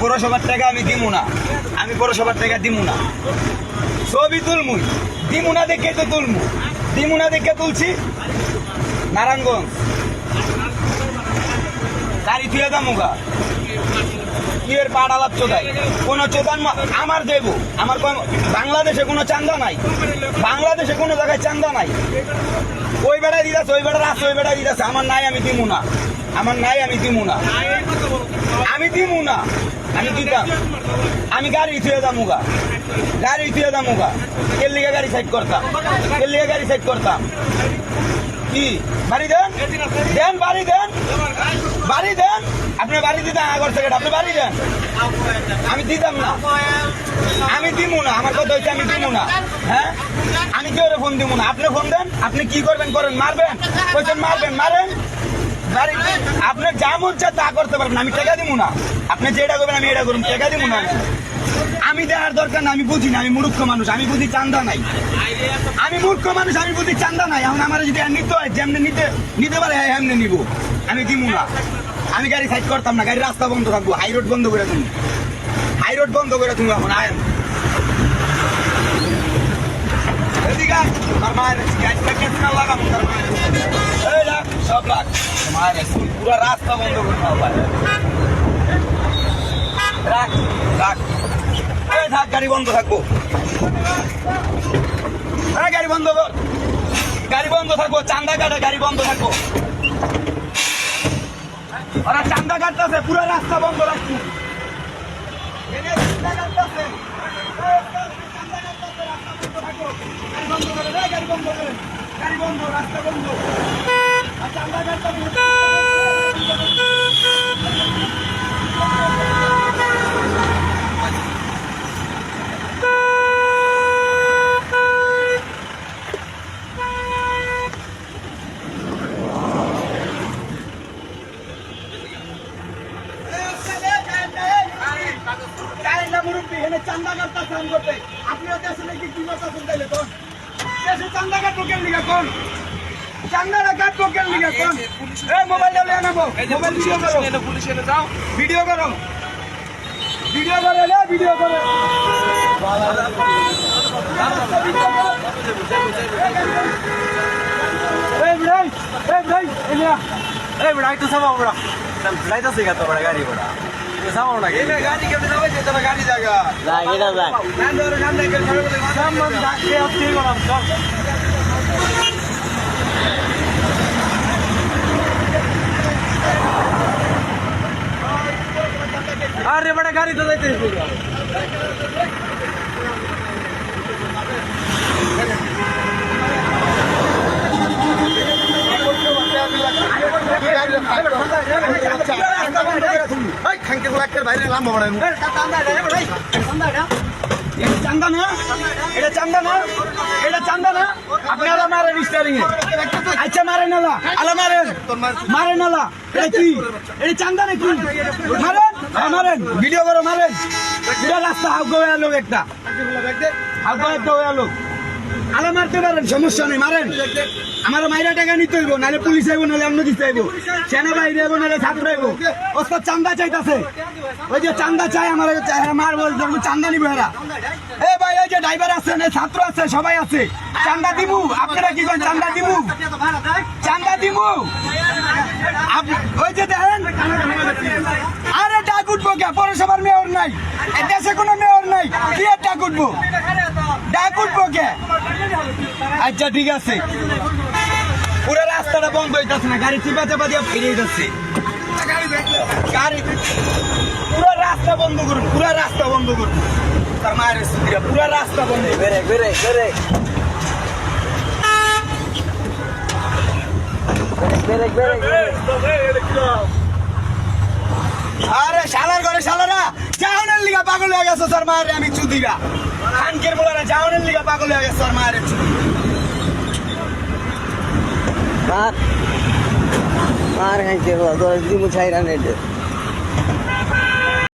পৌরসভার টাকা আমি দিমু না। আমি পৌরসভার টাকা দিমু না। ছবি তুলমুই দিমু না দেখে তো তুলমু। দিমু না দেখে তুলছি। নারায়ণগঞ্জ। গাড়ি থুয়ে দামুগা ইয়ের পাড়ালাপ চোদাই। কোনো চোদান আমার দেব। আমার বাংলাদেশে কোনো চান্দা নাই। বাংলাদেশে কোনো জায়গায় চান্দা নাই। ওই বেড়ায় দিদাছে ওই বেড়া রাস্তা ওই বেড়ায় দিদাছে আমার নাই, আমি দিমু না। আমার নাই, আমি দিমু না। আমি দিমু না। আমি দিতাম। আমি গাড়ি থুয়ে দামুগা গাড়ি থুয়ে দামুগা কেল লিগে গাড়ি সাইড করতাম। কেল লিগে গাড়ি সাইড করতাম। কি? বাড়ি দেন? দেন, বাড়ি দেন? বাড়ি দেন? আপনি বাড়ি দিতেন আগর থেকে আপনি বাড়ি দেন। আমি দিতাম না। আমি দিমু না। আমার কথা হচ্ছে আমি দিমু না। হ্যাঁ? আমি কেউ ফোন দিমু না? আপনি ফোন দেন? আপনি কি করবেন করেন? মারবেন? কইছেন মারবেন? মারেন? বাড়ি আপনার যা মন চায় তা করতে পারবেন। আমি টাকা দিমু না। আপনি যেটা করবেন, আমি এটা করুন টাকা দিমু না আমি দরকার না আমি বুঝি না, আমি মূর্খ মানুষ, আমি বুঝি চান্দা নাই। আমি মূর্খ মানুষ, আমি বুঝি চান্দা নাই। এখন আমার যদি নিতে হয়, যেমনি নিতে নিতে পারে হ্যাঁ এমনি নিব। আমি দিব না আমি গাড়ি সাইড করতাম না গাড়ি রাস্তা বন্ধ থাকব হাই রোড বন্ধ করে তুমি হাই রোড বন্ধ করে তুমি এখন, আয়। আয়। আমার মায়ের গাড়িটা কেটে না লাগাবো তার মায়ের এই রাখ, সব রাখ মায়ের পুরো রাস্তা বন্ধ করে নাও ভাই রাখ রাখ এই থাক গাড়ি বন্ধ থাকব। হ্যাঁ গাড়ি বন্ধ কর। গাড়ি বন্ধ থাকব, চান্দা গাড়ি বন্ধ থাকব। ওরা চান্দা কাটতেছে পুরো রাস্তা বন্ধ রাখছি। গাড়ি বন্ধ রাস্তা বন্ধ। চান্দা কাটতাছে। না মুরব্বি, এনে চান্দা কাটতাছে আম করতে। আপনিও দেশে নাকি কি করতাছেন তাইলে কোন? দেশে চান্দা কাটবো কেন লিগা কোন? চান্দাটা কাটবো কেন লিগা কোন? এই মোবাইলটা লইয়া নেব। মোবাইল ভিডিও করো। ভিডিও করো। ভিডিও করো, লে, ভিডিও করো। এই ভাই, এই ভাই, এই নিয়া। এই বেড়া একটু সামাও বেড়া যাইতাছে গা তো গাড়ি বেড়া একটু সামাও না এই গাড়ি কেমনে যাবে? যে তোরা গাড়ি জায়গা যাক এটা যাক নাম ধরে সামনে আপনি চল। আরে বেটা গাড়ি তো যাইতেছে। এটা চান্দা না এটা চান্দা না এটা চান্দা না আপনি আলা মারেন স্টারিং এ আচ্ছা মারেন আলা আলা মারেন। মারেন আলা এটা কি এটা চান্দা নাকি মারেন মারেন ভিডিও করো মারেন পুরো রাস্তা হয়ে লোক একটা হাউকা একটা লোক আলা মারতে পারেন, সমস্যা নেই, মারেন। আমার মাইরা টাকা নিতে হইব, নাহলে পুলিশ আইব, নাহলে অন্য কিছু আইব সেনা বাইরে আইব, নাহলে ছাত্র আইব। ওস্তাদ চান্দা চাইতাছে। ওই যে চান্দা চাই, আমার মার বলতে চান্দা নিব এরা এ ভাই ওই যে ড্রাইভার আছে না ছাত্র আছে, সবাই আছে। চান্দা দিমু, আপনারা কি করেন, চান্দা দিমু? চান্দা দিমু? ওই যে দেখেন। আরে ডাক উঠবো কে? পৌরসভার মেয়র নাই। দেশে কোনো মেয়র আর ডাক উঠবো ডাক উঠবো কে আচ্ছা ঠিক আছে পুরো রাস্তাটা বন্ধ হইতাছে না গাড়ি চিপা চাপা দিয়ে ফিরে যাচ্ছে গাড়ি পুরো রাস্তা বন্ধ করুন পুরো রাস্তা বন্ধ করুন তার মায়ের পুরো রাস্তা বন্ধ বেরে বেরে বেরে বেরে বেরে বেরে পাগল হয়ে গেছে, স্যার মায়ের আমি চুদিরা। খানকের বলারা জাহানের লিগা পাগল হয়ে গেছে, স্যার মায়ের চুদি। মার। মার খাইছে দিমু ছাইরা নেটে